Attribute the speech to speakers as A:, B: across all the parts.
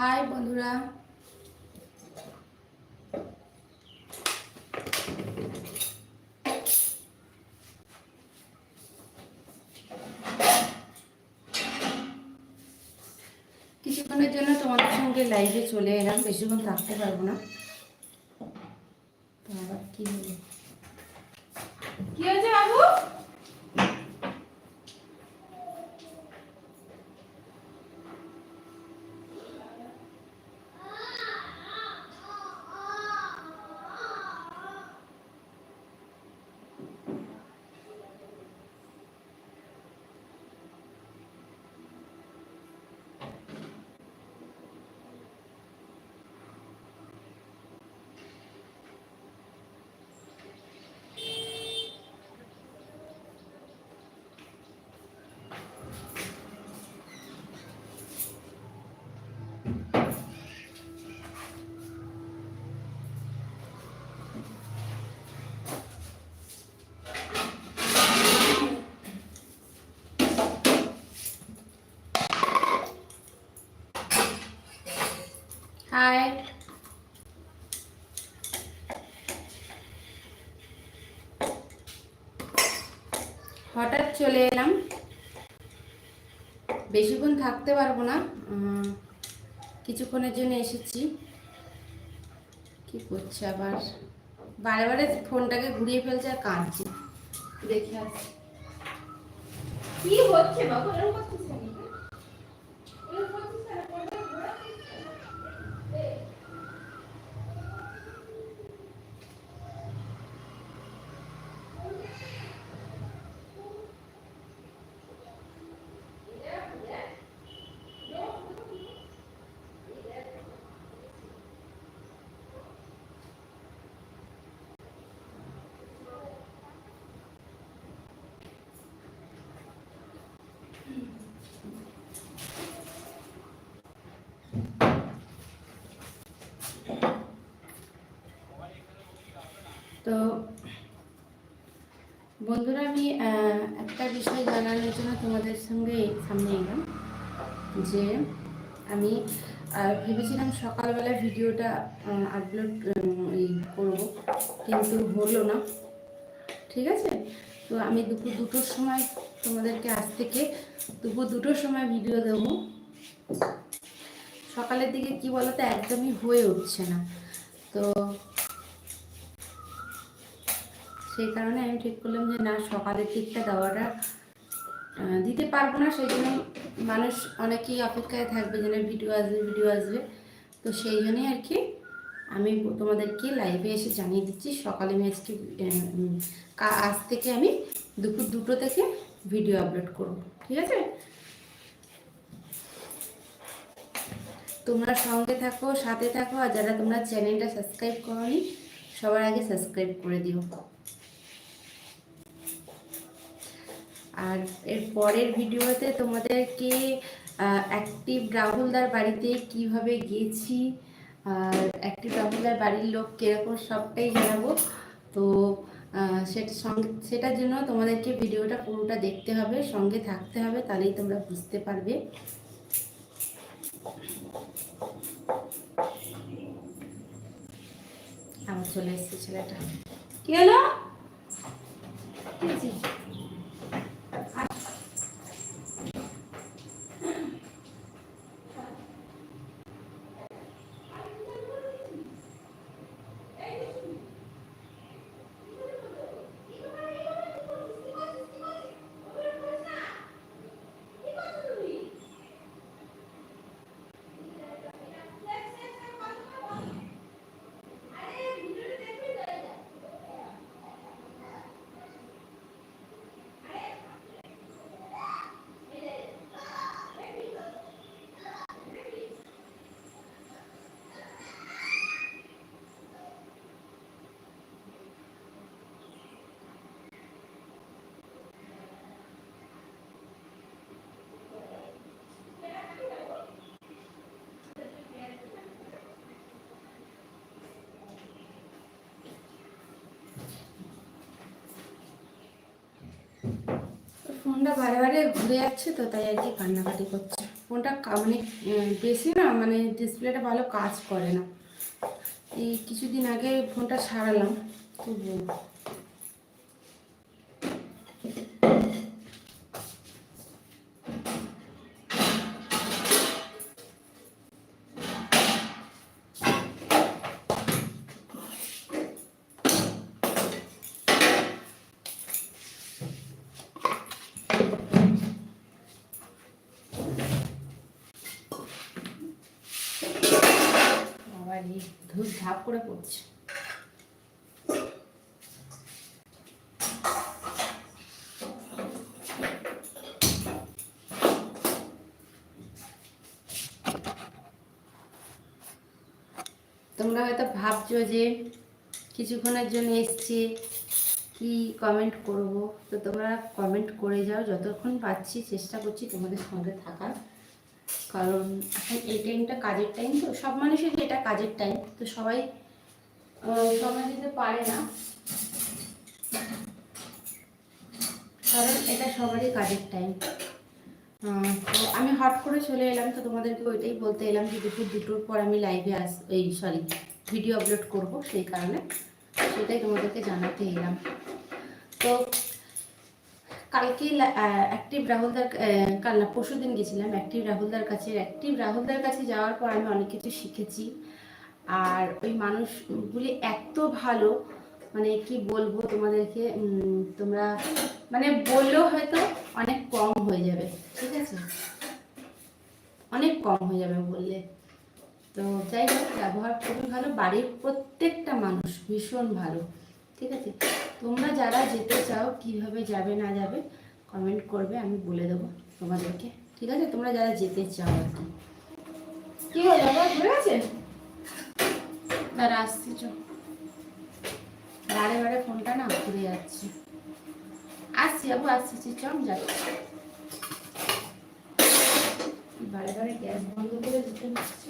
A: High বন্ধুরা। কিছুক্ষণের জন্য তোমাদের সঙ্গে লাইভে চলে এলাম, বেশিক্ষণ থাকতে পারব না। তো আবার কি হলো কি হয়েছে বাবু হাই হঠাৎ চলে এলাম। বেশিক্ষণ থাকতে পারব না। কিছুক্ষণের জন্য এসেছি। কি করছে আবার? বারে বারে ফোনটাকে ঘুরিয়ে ফেলছে আর কাঁদছে। দেখে আসছি কি হচ্ছে বাবু এরকম করছিস কেন? এরকম করছিস কেন? ফোনটা ঘোরাচ্ছিস কেন? এই, তো বন্ধুরা, আমি একটা বিষয় জানানোর জন্য তোমাদের সঙ্গে সামনে এলাম যে আমি ভেবেছিলাম সকালবেলা ভিডিওটা আপলোড করব, কিন্তু হলো না। ঠিক আছে? তো আমি দুপুর, দুটোর সময় তোমাদেরকে আজ থেকে দুপুর দুটোর সময় ভিডিও দেবো। সকালের দিকে কি বলতো, একদমই হয়ে উঠছে না। তো সেই কারণে আমি ঠিক করলাম যে, না, সকালের দিকটা দেওয়াটা দিতে পারব না। সেই জন্য মানুষ অনেকেই অপেক্ষায় থাকবে যেন ভিডিও আসবে ভিডিও আসবে। তো সেই জন্যই আর কি আমি তোমাদেরকে লাইভে এসে জানিয়ে দিচ্ছি, সকালে আমি আজকে আজ থেকে আমি দুপুর দুটো থেকে ভিডিও আপলোড করব, ঠিক আছে? তোমরা সঙ্গে থাকো, সাথে থাকো, আর যারা তোমরা চ্যানেলটা সাবস্ক্রাইব করোনি, সবার আগে সাবস্ক্রাইব করে দিও। আর এর পরের ভিডিওতে তোমাদেরকে অ্যাক্টিভ রাহুলদার বাড়িতে কীভাবে গেছি, আর অ্যাক্টিভ রাহুলদার বাড়ির লোক কীরকম সবটাই জানাব। তো সেটা সেটার জন্য তোমাদেরকে ভিডিওটা পুরোটা দেখতে হবে, সঙ্গে থাকতে হবে, তাহলেই তোমরা বুঝতে পারবে। আবার চলে এসেছে ছেলেটা। কি হলো? ফোনটা বারে বারে ঘুরে যাচ্ছে তো, তাই আর কি কান্নাকাটি করছে। ফোনটা মানে বেশি না মানে ডিসপ্লেটা ভালো কাজ করে না। এই কিছুদিন আগে ফোনটা সারালাম তবুও আবার এই ধূপ ধাপ করে পড়ছে তোমরা হয়তো ভাবছ যে কিছুক্ষণের জন্য এসছি, কি কমেন্ট করব? তো তোমরা কমেন্ট করে যাও, যতক্ষণ পাচ্ছি চেষ্টা করছি তোমাদের সঙ্গে থাকার। কারণ এখন এই টাইমটা কাজের টাইম তো, সব মানুষের এটা কাজের টাইম তো সবাই সময় দিতে পারে না। কারণ এটা সবারই কাজের টাইম তো আমি হট করে চলে এলাম, তো তোমাদেরকে ওইটাই বলতে এলাম যে দুপুর দুটোর পর আমি লাইভে আস, এই সরি ভিডিও আপলোড করব, সেই কারণে সেটাই তোমাদেরকে জানাতে এলাম। তো কালকে অ্যাক্টিভ রাহুলদার কাল না পরশু দিন গেছিলাম। অ্যাক্টিভ রাহুলদার কাছে অ্যাক্টিভ রাহুলদার কাছে যাওয়ার পর আমি অনেক কিছু শিখেছি। আর ওই মানুষগুলি এত ভালো মানে কি বলব তোমাদেরকে তোমরা মানে বললেও হয়তো অনেক কম হয়ে যাবে, ঠিক আছে? অনেক কম হয়ে যাবে বললে। তো যাই হোক, ব্যবহার খুবই ভালো, বাড়ির প্রত্যেকটা মানুষ ভীষণ ভালো, ঠিক আছে? তোমরা যারা যেতে চাও, কীভাবে যাবে, না যাবে কমেন্ট করবে, আমি বলে দেবো তোমাদেরকে, ঠিক আছে? তোমরা যারা যেতে চাও আর কি। হয়ে যাব ঘুরে গেছে? দাঁড়া আসছি চো বারে বারে ফোনটা না ঘুরে যাচ্ছে। আসছি যাব আসছি চ আমি যাচ্ছি বারে বারে গ্যাস বন্ধ করে দিতে হচ্ছে।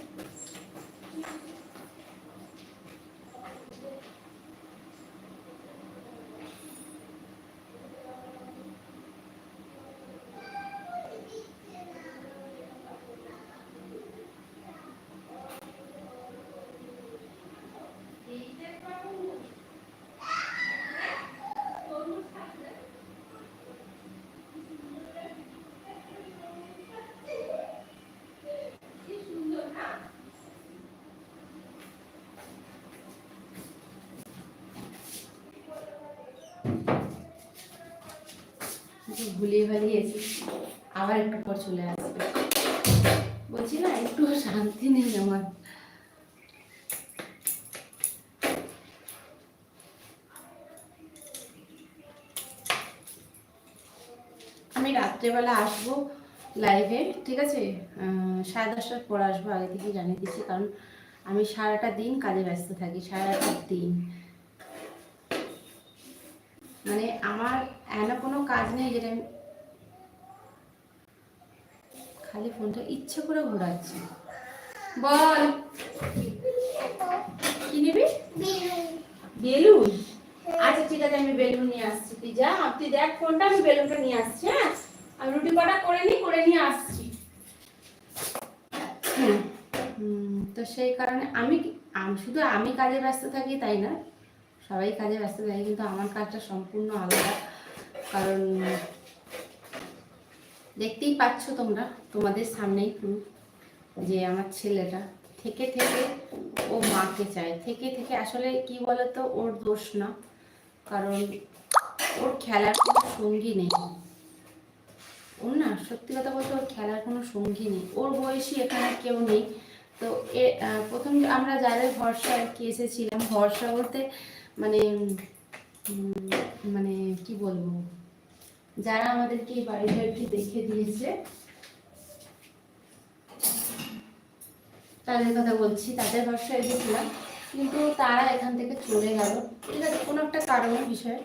A: ভুলিয়ে ভালিয়ে এসেছি। আবার একটু পর চলে আসবে। বলছি না, একটু শান্তি নেই আমার। আমি রাত্রেবেলা আসব লাইভে ঠিক আছে? সাড়ে দশটার পর আসব, আগে থেকে জানিয়ে দিচ্ছি, কারণ আমি সারাটা দিন কাজে ব্যস্ত থাকি, সারাটা দিন। মানে আমার এমন কোনো কাজ নেই যেটা আমি খালি ফোনটা ইচ্ছে করে ঘোরাচ্ছি। বল। কি নিবি? বেলুন। আচ্ছা ঠিক আছে আমি বেলুন নিয়ে আসছি। তুই যা তুই দেখ ফোনটা আমি বেলুনটা নিয়ে আসছি হ্যাঁ? আমি রুটি কটা করে নিই করে নিয়ে আসছি। হুম, তো সেই কারণে আমি শুধু আমি কাজে ব্যস্ত থাকি তাই না? সবাই কাজে ব্যস্ত থাকে, কিন্তু আমার কাজটা সম্পূর্ণ আলাদা। কারণ দেখতেই পাচ্ছ তোমরা, তোমাদের সামনেই proof যে আমার ছেলেটা। থেকে থেকে ও মাকে চায়, থেকে থেকে আসলে কি বলতো, ওর দোষ না। কারণ ওর খেলার কোনো সঙ্গী নেই। ওর না, সত্যি কথা বলতে ওর খেলার কোনো সঙ্গী নেই। ওর বয়সী এখানে কেউ নেই। তো এ প্রথম আমরা যাদের ভরসা আর কি এসেছিলাম, ভরসা বলতে মানে মানে কি বলব? যারা আমাদেরকে এই বাড়িটা আর কি দেখে দিয়েছে, তাদের কথা বলছি, তাদের ভরসায় এসেছিলাম কিন্তু তারা এখান থেকে চলে গেল। ঠিক আছে, কোনো একটা কারণের বিষয়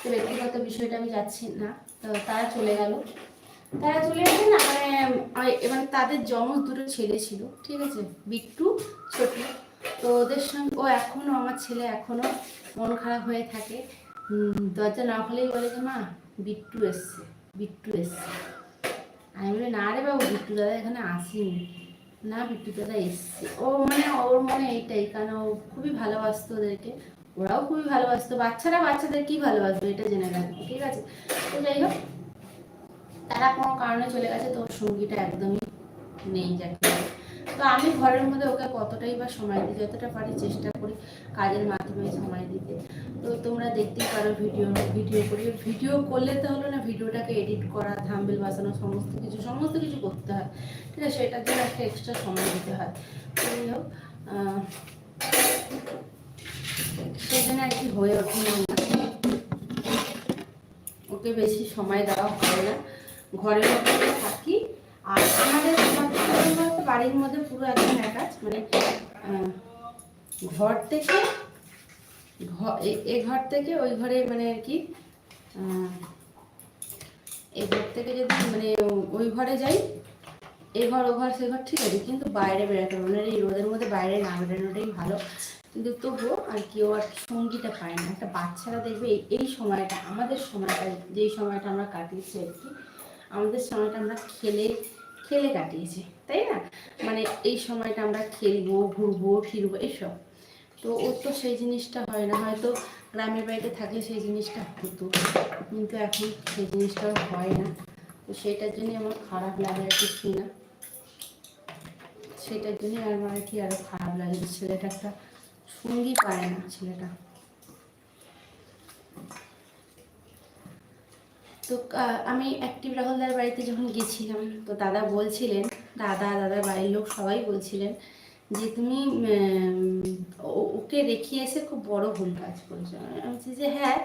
A: তো ব্যক্তিগত বিষয়টা আমি যাচ্ছি না, তো তারা চলে গেল। তারা চলে গেছে না মানে এবার তাদের যমজ দুটো ছেলে ছিল, ঠিক আছে, বিট্টু, ছোট। তো ওদের সঙ্গে, ও এখনও আমার ছেলে এখনও মন খারাপ হয়ে থাকে। দরজা না হলেই বলে যে, মা, বিট্টু এসছে বিট্টু এসছে। আমি বলি, না রে বাবু, বিট্টু দাদা এখানে আসেনি। না, বিট্টু দাদা এসছে। ও মানে ওর মনে এইটাই, কারণ ও খুবই ভালোবাসতো ওদেরকে। ওরাও খুবই ভালোবাসতো। বাচ্চারা বাচ্চাদের কি ভালোবাসবে এটা জেনে রাখব, ঠিক আছে? তো যাই হোক, তারা কোনো কারণে চলে গেছে, তো সঙ্গীটা একদমই নেই যাকে। তো আমি ঘরের মধ্যে ওকে কতটাই বা সময় দিই, যতটা পারি চেষ্টা করি কাজের মাধ্যমে সময় দিতে। তো তোমরা দেখতেই পারো ভিডিও ভিডিও করি। ভিডিও করলে তো হলো না ভিডিওটাকে এডিট করা থাম্বেল বাসানো সমস্ত কিছু সমস্ত কিছু করতে হয়। ঠিক আছে, সেটার জন্য একটা এক্সট্রা সময় দিতে হয়। যাই হোক জন্য আর কি হয়ে ওঠে না। ওকে বেশি সময় দেওয়া হয় না। ঘরের মধ্যে থাকি। আর আমাদের বাড়ির মধ্যে পুরো একদম একাজ মানে ঘর থেকে এ- ঘর থেকে ওই ঘরে মানে আর কি এ ঘর থেকে যদি মানে ওই ঘরে যাই, এ ঘর, ও ঘর, সে ঘর, ঠিক আছে, কিন্তু বাইরে বেরোতে হবে না। এই রোদের মধ্যে বাইরে না বেরোনোটাই ভালো। কিন্তু তবুও আর কেউ আর সঙ্গীটা পায় না। একটা বাচ্চারা দেখবে এই সময়টা, আমাদের সময়টা, যেই সময়টা আমরা কাটিয়েছি আর কি, আমাদের সময়টা আমরা খেলে খেলে কাটিয়েছি। তাই না? মানে এই সময়টা আমরা খেলব, ঘুরবো, ফিরবো এইসব তো ওর তো সেই জিনিসটা হয় না। হয়তো গ্রামের বাড়িতে থাকলে সেই জিনিসটা হতো। কিন্তু এখন সেই জিনিসটা হয় না। তো সেটার জন্যই আমার খারাপ লাগে আর কিছু না। সেটার জন্য আমার আর কি আরও খারাপ লাগে ছেলেটা একটা সঙ্গী পায় না, ছেলেটা। তো আমি অ্যাক্টিভ রাহুলদার বাড়িতে যখন গেছিলাম, তো দাদা বলছিলেন দাদা দাদার বাড়ির লোক সবাই বলছিলেন যে তুমি ওকে রেখে এসে খুব বড় ভুল কাজ করেছ। আমি বলছি যে হ্যাঁ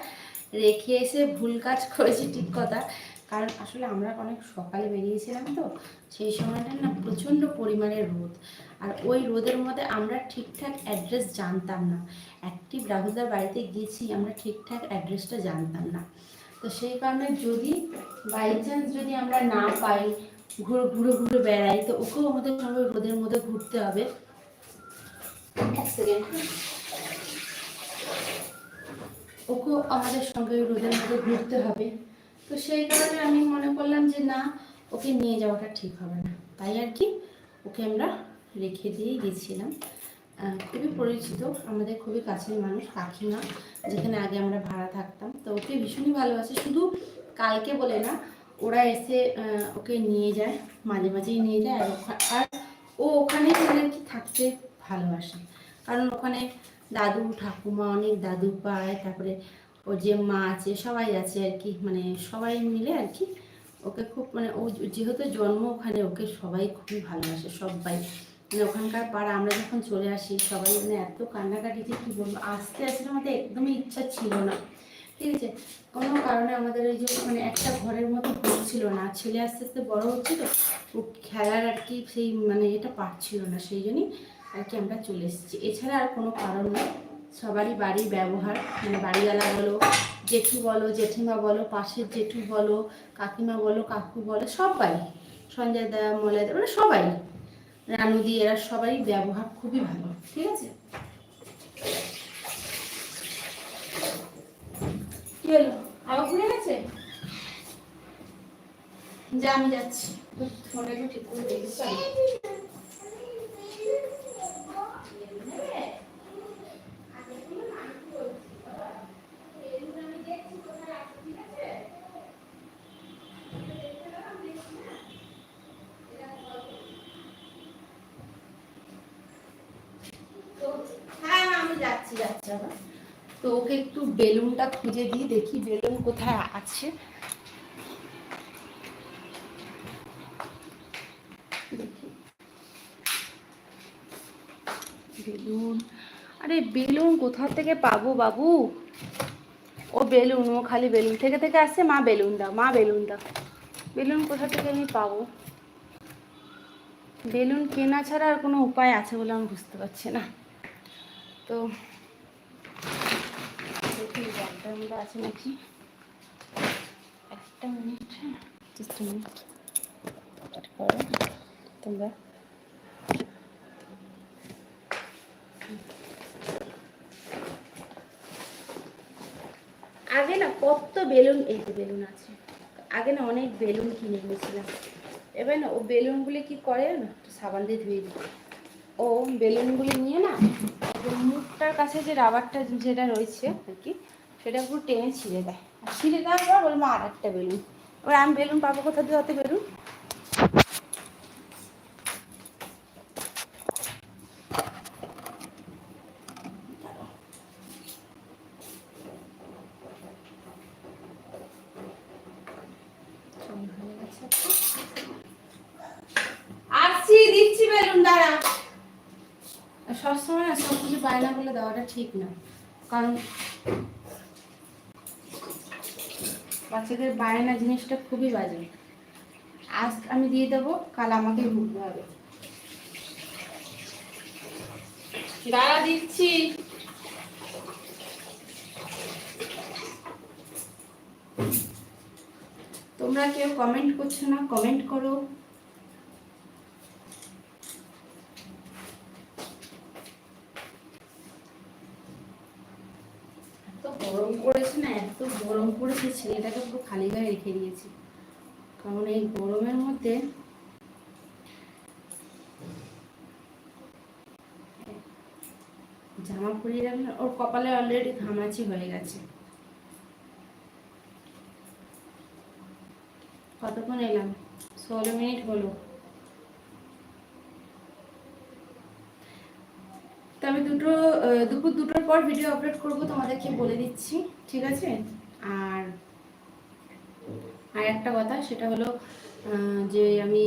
A: রেখে এসে ভুল কাজ করেছি, ঠিক কথা। কারণ আসলে আমরা অনেক সকালে বেরিয়েছিলাম তো, সেই সময়টা না প্রচণ্ড পরিমাণে রোদ। আর ওই রোদের মধ্যে আমরা ঠিকঠাক অ্যাড্রেস জানতাম না। একটি রাহুলদার বাড়িতে গেছি আমরা ঠিকঠাক অ্যাড্রেসটা জানতাম না। তো সেই কারণে যদি বাই চান্স যদি আমরা না পাই ঘুরে ঘুরে ঘুরে বেড়াই। তো ওকেও আমাদের সঙ্গে রোদের মধ্যে ঘুরতে হবে। সেকেন্ড ওকেও আমাদের সঙ্গে রোদের মধ্যে ঘুরতে হবে। তো সেই কারণে আমি মনে করলাম যে না, ওকে নিয়ে যাওয়াটা ঠিক হবে না। তাই আর কি, ওকে আমরা রেখে দিয়েই গেছিলাম। খুবই পরিচিত, আমাদের খুবই কাছের মানুষ, কাকিমা, যেখানে আগে আমরা ভাড়া থাকতাম। তো ওকে ভীষণই ভালোবাসে। শুধু কালকে বলে না ওরা এসে ওকে নিয়ে যায়, মাঝে মাঝেই নিয়ে যায়, আর আর ও ওখানে কি থাকতে ভালোবাসে। কারণ ওখানে দাদু, ঠাকুমা অনেক দাদু পায়, তারপরে ওর যে মা আছে, সবাই আছে আর কি মানে সবাই মিলে আর কি, ওকে খুব মানে ও যেহেতু জন্ম ওখানে, ওকে সবাই খুবই ভালোবাসে, সবাই। মানে ওখানকার পাড়া, আমরা যখন চলে আসি, সবাই মানে এত কান্নাকাটি যে কী বলব, আসতে আসলে আমাদের একদমই ইচ্ছা ছিল না। ঠিক আছে? কোনো কারণে আমাদের ওই যে মানে একটা ঘরের মতো হচ্ছিল না। ছেলে আস্তে আস্তে বড় হচ্ছে তো ও খেলার আর কি সেই মানে এটা পারছিল না, সেই জন্যই আর কি আমরা চলে এসেছি। এছাড়া আর কোনো কারণ নেই। সবারই বাড়ির ব্যবহার। মানে বাড়িওয়ালা বলো, জেঠু বলো, জেঠিমা বলো, পাশের জেঠু বলো, কাকিমা বলো, কাকু বলো, সবাই। সঞ্জয় দা, মলয় দা মানে সবাই। রানুদি এরা সবাই ব্যবহার খুবই ভালো, ঠিক আছে? কি হলো? আবার ঘুরে গেছে? যা আমি যাচ্ছি। ফোনটা একটু ঠিক করে দেখিস তো হ্যাঁ হ্যাঁ, আমি যাচ্ছি যাচ্ছি আবার তো ওকে একটু বেলুনটা খুঁজে দিই, দেখি বেলুন কোথায় আছে। বেলুন। আরে বেলুন কোথা থেকে পাবো বাবু? ও বেলুন, ও খালি বেলুন থেকে থেকে আসছে মা বেলুন দাও, মা বেলুন দাও। বেলুন কোথা থেকে আমি পাবো? বেলুন কেনা ছাড়া আর কোনো উপায় আছে বলে আমি বুঝতে পারছি না। তো ব্যাগটার আছে নাকি? একটা মিনিট জাস্ট মিনিট করো তোমরা আগে না কত বেলুন এই যে বেলুন আছে। আগে না অনেক বেলুন কিনে এনেছিলাম। এবার না ও বেলুনগুলি কি করে না একটু সাবান দিয়ে ধুয়ে দিই। ও বেলুনগুলি নিয়ে না মুখটার কাছে যে রাবারটা যেটা রয়েছে আর কি সেটা পুরো টেনে ছিঁড়ে দেয়। আর ছিঁড়ে দেওয়ার পর বলব আর একটা বেলুন। এবার আমি বেলুন পাবো কোথা দিয়ে? হতে বেলুন। আসছি, দিচ্ছি বেলুন, দাঁড়া। সবসময় না সব কিছু বায়না বলে দেওয়াটা ঠিক না। কারণ বাচ্চাদের বায়না জিনিসটা খুবই বাজে। আজ আমি দিয়ে দেবো, কাল আমাকে ভুগতে হবে। দাঁড়া দিচ্ছি। তোমরা কেউ কমেন্ট করছ না? কমেন্ট করো এত গরম পড়েছে না, এত গরম পড়েছে, ছেলেটাকে পুরো খালি গায়ে রেখে দিয়েছি। কারণ এই গরমের মধ্যে জামা পরিয়ে রাখলে, ওর কপালে অলরেডি ঘামাচি হয়ে গেছে। কতক্ষণ এলাম? ষোলো মিনিট হলো তো আমি দুটো দুপুর দুটোর পর ভিডিও আপলোড করব, তোমাদেরকে বলে দিচ্ছি, ঠিক আছে? আর আর একটা কথা, সেটা হলো যে আমি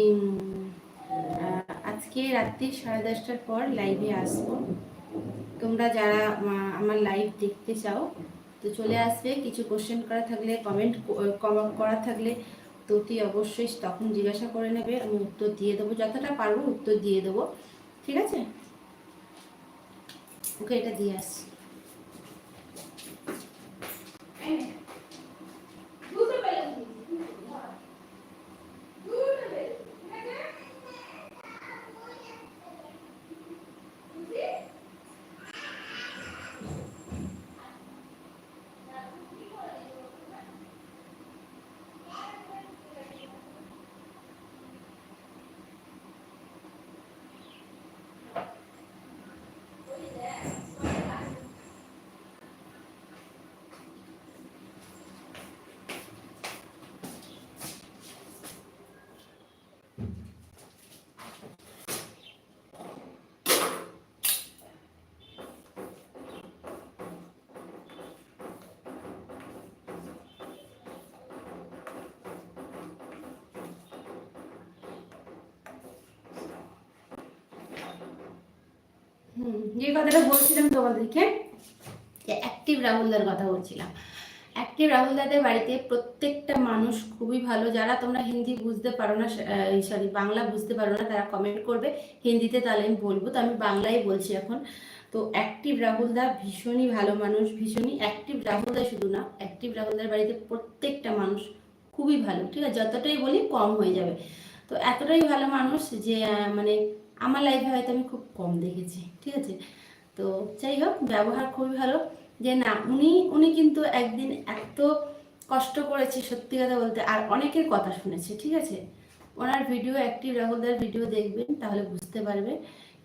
A: আজকে রাত্রি সাড়ে দশটার পর লাইভে আসব। তোমরা যারা আমার লাইভ দেখতে চাও, তো চলে আসবে। কিছু কোশ্চেন করা থাকলে কমেন্ট করা থাকলে তো তুই অবশ্যই তখন জিজ্ঞাসা করে নেবে। আমি উত্তর দিয়ে দেবো, যতটা পারব উত্তর দিয়ে দেবো। ঠিক আছে? ওকে এটা দিয়ে আসছি হুম যে কথাটা বলছিলাম তোমাদেরকে। যে অ্যাক্টিভ রাহুলদার কথা বলছিলাম। অ্যাক্টিভ রাহুলদাদের বাড়িতে প্রত্যেকটা মানুষ খুবই ভালো। যারা তোমরা হিন্দি বুঝতে পারো না সরি বাংলা বুঝতে পারো না, তারা কমেন্ট করবে। হিন্দিতে তাহলে আমি বলব। তো আমি বাংলায় বলছি এখন। তো অ্যাক্টিভ রাহুলদা ভীষণই ভালো মানুষ, ভীষণই অ্যাক্টিভ রাহুলদা শুধু না অ্যাক্টিভ রাহুলদার বাড়িতে প্রত্যেকটা মানুষ খুবই ভালো। ঠিক আছে? যতটাই বলি কম হয়ে যাবে। তো এতটাই ভালো মানুষ যে মানে আমার লাইফে হয়তো আমি খুব কম দেখেছি, ঠিক আছে? তো যাই হোক, ব্যবহার খুবই ভালো। যে না, উনি উনি কিন্তু একদিন এত কষ্ট করেছে, সত্যি কথা বলতে, আর অনেকের কথা শুনেছে, ঠিক আছে? ওনার ভিডিও অ্যাক্টিভ রাহুলদার ভিডিও দেখবেন, তাহলে বুঝতে পারবে,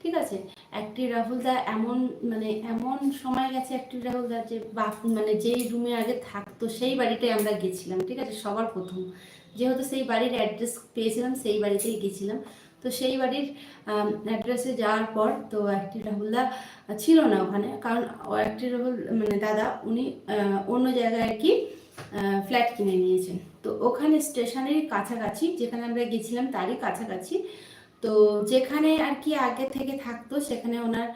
A: ঠিক আছে? অ্যাক্টিভ রাহুলদা এমন মানে এমন সময় গেছে অ্যাক্টিভ রাহুলদা যে বাপ মানে যেই রুমে আগে থাকতো, সেই বাড়িটাই আমরা গেছিলাম, ঠিক আছে? সবার প্রথম। যেহেতু সেই বাড়ির অ্যাড্রেস পেয়েছিলাম, সেই বাড়িতেই গেছিলাম। তো সেই বাড়ির অ্যাড্রেসে যাওয়ার পর তো একটি রাহুলদা ছিল না ওখানে। কারণ একটি রাহুল মানে দাদা, উনি অন্য জায়গায় আর কি ফ্ল্যাট কিনে নিয়েছেন। তো ওখানে স্টেশনের কাছাকাছি, যেখানে আমরা গেছিলাম তারই কাছাকাছি। তো যেখানে আর কি আগে থেকে থাকতো, সেখানে ওনার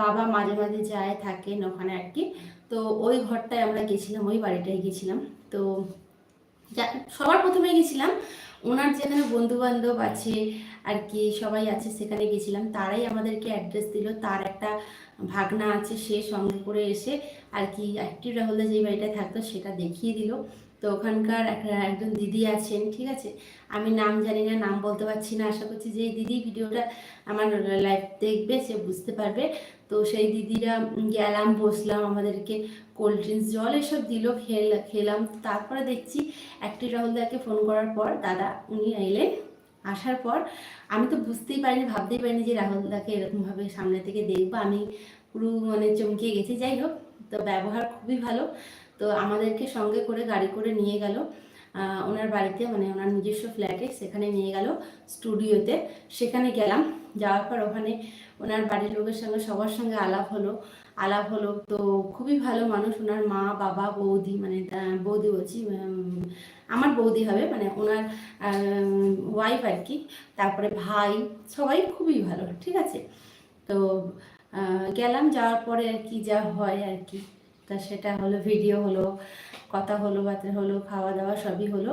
A: বাবা মাঝে মাঝে যায়, থাকেন ওখানে আর কি। তো ওই ঘরটায় আমরা গেছিলাম, ওই বাড়িটায় গেছিলাম। তো সবার প্রথমে গেছিলাম। ওনার যেখানে বন্ধু বান্ধব আছে আর কি, সবাই আছে সেখানে গেছিলাম, তারাই আমাদেরকে অ্যাড্রেস দিল। তার একটা ভাগনা আছে, সে সঙ্গে করে এসে আর কি অ্যাক্টিভ রাহুলদা যে বাড়িটা থাকতো সেটা দেখিয়ে দিল। তো ওখানকার একজন দিদি আছেন, ঠিক আছে? আমি নাম জানি না, নাম বলতে পারছি না, আশা করছি যে দিদি ভিডিওটা আমার লাইভ দেখবে, সে বুঝতে পারবে। তো সেই দিদিরা গেলাম, বসলাম আমাদেরকে কোল্ড ড্রিঙ্কস জল এসব দিল, খেল, খেলাম। তারপরে দেখছি একটি রাহুলদাকে ফোন করার পর দাদা উনি এলেন। আসার পর আমি তো বুঝতেই পারিনি, ভাবতেই পারিনি যে রাহুলদাকে এরকমভাবে সামনে থেকে দেখব। আমি পুরো মানে চমকে গেছি। যাই হোক, তো ব্যবহার খুবই ভালো। তো আমাদেরকে সঙ্গে করে গাড়ি করে নিয়ে গেল। ওনার বাড়িতে মানে ওনার নিজস্ব ফ্ল্যাটে সেখানে নিয়ে গেল স্টুডিওতে। সেখানে গেলাম, যাওয়ার পর ওখানে ওনার বাড়ির লোকের সঙ্গে, সবার সঙ্গে আলাপ হলো। আলাপ হলো, তো খুবই ভালো মানুষ। ওনার মা, বাবা, বৌদি মানে বৌদি বলছি আমার বৌদি হবে মানে ওনার ওয়াইফ আর কি। তারপরে ভাই, সবাই খুবই ভালো, ঠিক আছে? তো গেলাম, যাওয়ার পরে আর কি, যা হয় আর কি। তা সেটা হলো ভিডিও হলো, কথা হলো বার্তা হলো, খাওয়া দাওয়া সবই হলো।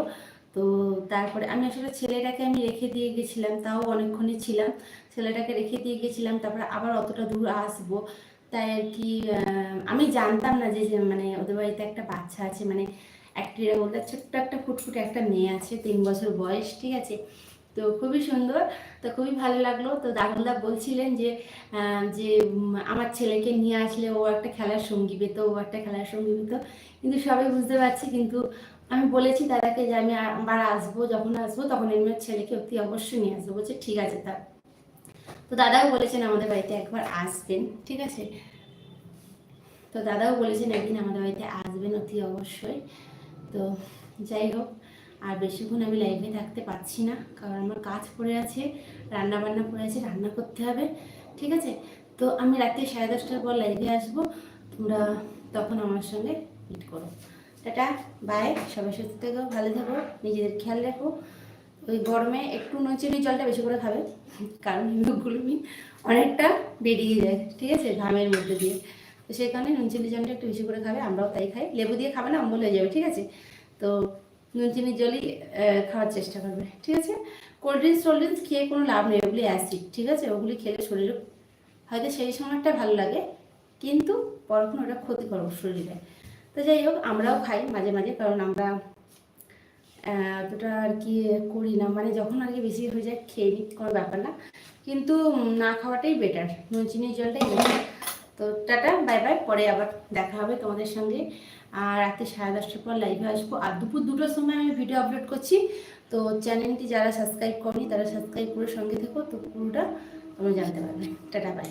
A: তো তারপরে আমি আসলে ছেলেটাকে আমি রেখে দিয়ে গেছিলাম, তাও অনেকক্ষণই ছিলাম। ছেলেটাকে রেখে দিয়ে গেছিলাম, তারপরে আবার অতটা দূর আসব। তাই আর কি আমি জানতাম না যে যে মানে ওদের বাড়িতে একটা বাচ্চা আছে মানে একটি বলতে ছোট্ট একটা ফুটফুটে একটা মেয়ে আছে, তিন বছর বয়স, ঠিক আছে? তো খুবই সুন্দর, তো খুবই ভালো লাগল। তো দাদুদা বলছিলেন যে যে আমার ছেলেকে নিয়ে আসলে ও একটা খেলার সঙ্গী পেতো, ও একটা খেলার সঙ্গী পেতো। কিন্তু সবাই বুঝতে পারছি, কিন্তু আমি বলেছি দাদাকে যে আমি আবার আসব, যখন আসব তখন আমি ছেলেকে অতি অবশ্যই নিয়ে আসব। বলছে, ঠিক আছে, তা। তো দাদাও বলেছেন আমাদের বাড়িতে একবার আসবেন, ঠিক আছে? তো দাদাও বলেছেন একদিন আমাদের বাড়িতে আসবেন অতি অবশ্যই। তো যাই হোক আর বেশিক্ষণ আমি লাইভে থাকতে পারছি না, কারণ আমার কাজ পড়ে আছে রান্না বান্না পড়ে আছে, রান্না করতে হবে, ঠিক আছে? তো আমি রাতে সাড়ে দশটার পর লাইভে আসব, তোমরা তখন আমার সঙ্গে মিট করো। টাটা বাই সবাই সুস্থ থেকো, ভালো থেকো, নিজেদের খেয়াল রাখো। ওই গরমে একটু নচিনি জলটা বেশি করে খাবে, কারণ হিমোগ্লোবিন অনেকটা বেরিয়ে যায়, ঠিক আছে? ঘামের মধ্যে দিয়ে। তো সেই কারণে নুন চিনি জলটা একটু বেশি করে খাবে, আমরাও তাই খাই। লেবু দিয়ে খাবে না, অম্বল হয়ে যাবে, ঠিক আছে? তো নুন চিনির জলই খাওয়ার চেষ্টা করবে, ঠিক আছে? কোল্ড ড্রিঙ্কস টোল্ড ড্রিঙ্কস খেয়ে কোনো লাভ নেই, ওগুলি অ্যাসিড ঠিক আছে? ওগুলি খেলে শরীরে হয়তো সেই সময়টা ভালো লাগে, কিন্তু পরক্ষণ ওটা ক্ষতিকর শরীরে তো যাই হোক, আমরাও খাই মাঝে মাঝে, কারণ আমরা অতটা আর কি করি না মানে যখন আর কি বেশি হয়ে যায়, খেয়ে নিই, কোনো ব্যাপার না। কিন্তু না খাওয়াটাই বেটার নুন চিনির জলটাই বেটার তো টাটা বাই বাই পরে আবার দেখা হবে তোমাদের সঙ্গে। আর রাতে সাড়ে দশটার পর লাইভে আসব। আর দুপুর দুটোর সময় আমি ভিডিও আপলোড করছি। তো চ্যানেলটি যারা সাবস্ক্রাইব করেনি, তারা সাবস্ক্রাইব করে সঙ্গে থেকো। তো পুরোটা তোমরা জানতে পারবে। Tata bye